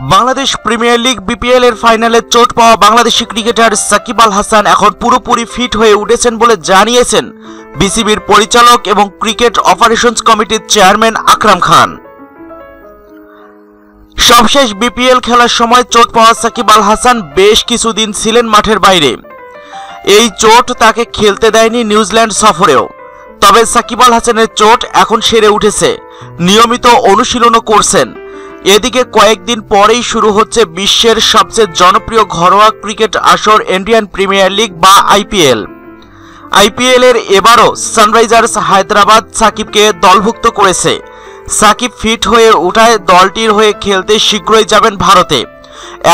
Bangladesh premier league BPL এর ফাইনালে চোট পাওয়া বাংলাদেশি ক্রিকেটার সাকিব আল হাসান এখন পুরোপুরি ফিট হয়ে উঠেছেন বলে জানিয়েছেন বিসিবির পরিচালক এবং ক্রিকেট অপারেশনস কমিটির চেয়ারম্যান আকরাম খান। সবশেষ বিপিএল খেলার সময় চোট পাওয়া সাকিব আল হাসান বেশ কিছুদিন ছিলেন মাঠের বাইরে। এই চোট তাকে খেলতে দেয়নি নিউজিল্যান্ড সফরেও। তবে সাকিব আল হাসানের চোট এখন সেরে উঠেছে। নিয়মিত অনুশীলনও করছেন। এদিকে কয়েকদিন পরেই শুরু হচ্ছে বিশ্বের সবচেয়ে জনপ্রিয় ঘরোয়া ক্রিকেট আসর ইন্ডিয়ান প্রিমিয়ার লিগ বা আইপিএল। আইপিএল এর এবারও সানরাইজার্স হায়দ্রাবাদ সাকিবকে দলভুক্ত করেছে। সাকিব ফিট হয়ে ওঠায় দলটির হয়ে খেলতে শীঘ্রই যাবেন ভারতে।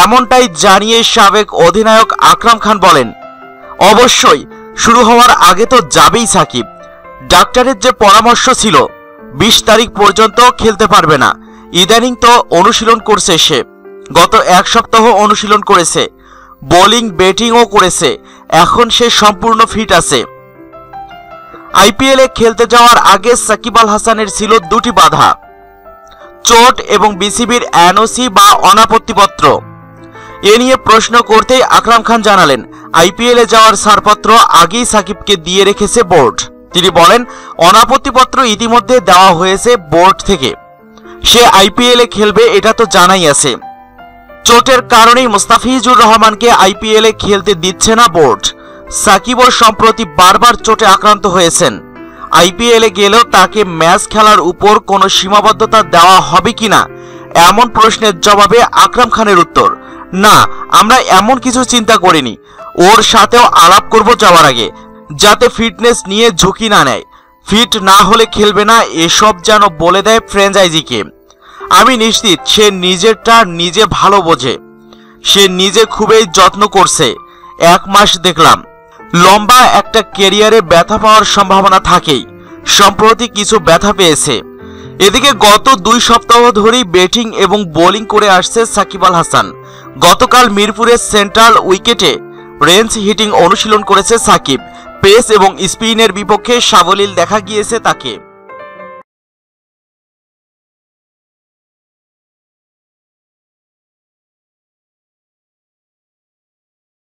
এমনটাই জানিয়ে সাবেক অধিনায়ক আকরাম খান বলেন, অবশ্যই, শুরু হওয়ার আগে তো যাবেই সাকিব। ডাক্তারের যে পরামর্শ ছিল, বিশ তারিখ পর্যন্ত খেলতে পারবে না। ইদানিং তো অনুশীলন করছে সে। গত এক সপ্তাহ অনুশীলন করেছে। বোলিং, ব্যাটিংও করেছে। এখন সে সম্পূর্ণ ফিট আছে। আইপিএলে খেলতে যাওয়ার আগে সাকিব আল হাসানের ছিল দুটি বাধা। চোট এবং বিসিবির এনওসি বা অনাপত্তিপত্র। এ নিয়ে প্রশ্ন করতেই আকরাম খান জানালেন, আইপিএলে যাওয়ার ছাড়পত্র আগেই সাকিবকে দিয়ে রেখেছে বোর্ড। তিনি বলেন, অনাপত্তিপত্র ইতিমধ্যে দেওয়া হয়েছে বোর্ড থেকে। সে আইপিএলে খেলবে এটা তো জানাই আছে। চোটের কারণেই মুস্তাফিজুর রহমানকে আইপিএলে খেলতে দিচ্ছে না বোর্ড। সাকিবও সম্প্রতি বারবার চোটে আক্রান্ত হয়েছেন। আইপিএলে গেলেও তাকে ম্যাচ খেলার উপর কোনো সীমাবদ্ধতা দেওয়া হবে কিনা, এমন প্রশ্নের জবাবে আকরাম খানের উত্তর, না, আমরা এমন কিছু চিন্তা করিনি। ওর সাথেও আলাপ করব যাওয়ার আগে, যাতে ফিটনেস নিয়ে ঝুঁকি না নেয়। ফিট না হলে খেলবে না, এসব যেন বলে দেয় ফ্র্যাঞ্চাইজিকে। আমি নিশ্চিত সে নিজেরটা নিজে ভালো বোঝে। সে নিজে খুবই যত্ন করছে। এক মাস দেখলাম, লম্বা একটা কেরিয়ারে ব্যথা পাওয়ার সম্ভাবনা থাকেই, সম্প্রতি কিছু ব্যথা পেয়েছে। এদিকে গত দুই সপ্তাহ ধরেই ব্যাটিং এবং বোলিং করে আসছে সাকিব আল হাসান। গতকাল মিরপুরের সেন্ট্রাল উইকেটে রেঞ্জ হিটিং অনুশীলন করেছে সাকিব। পেস এবং স্পিনের বিপক্ষে সাবলীল দেখা গিয়েছে তাকে।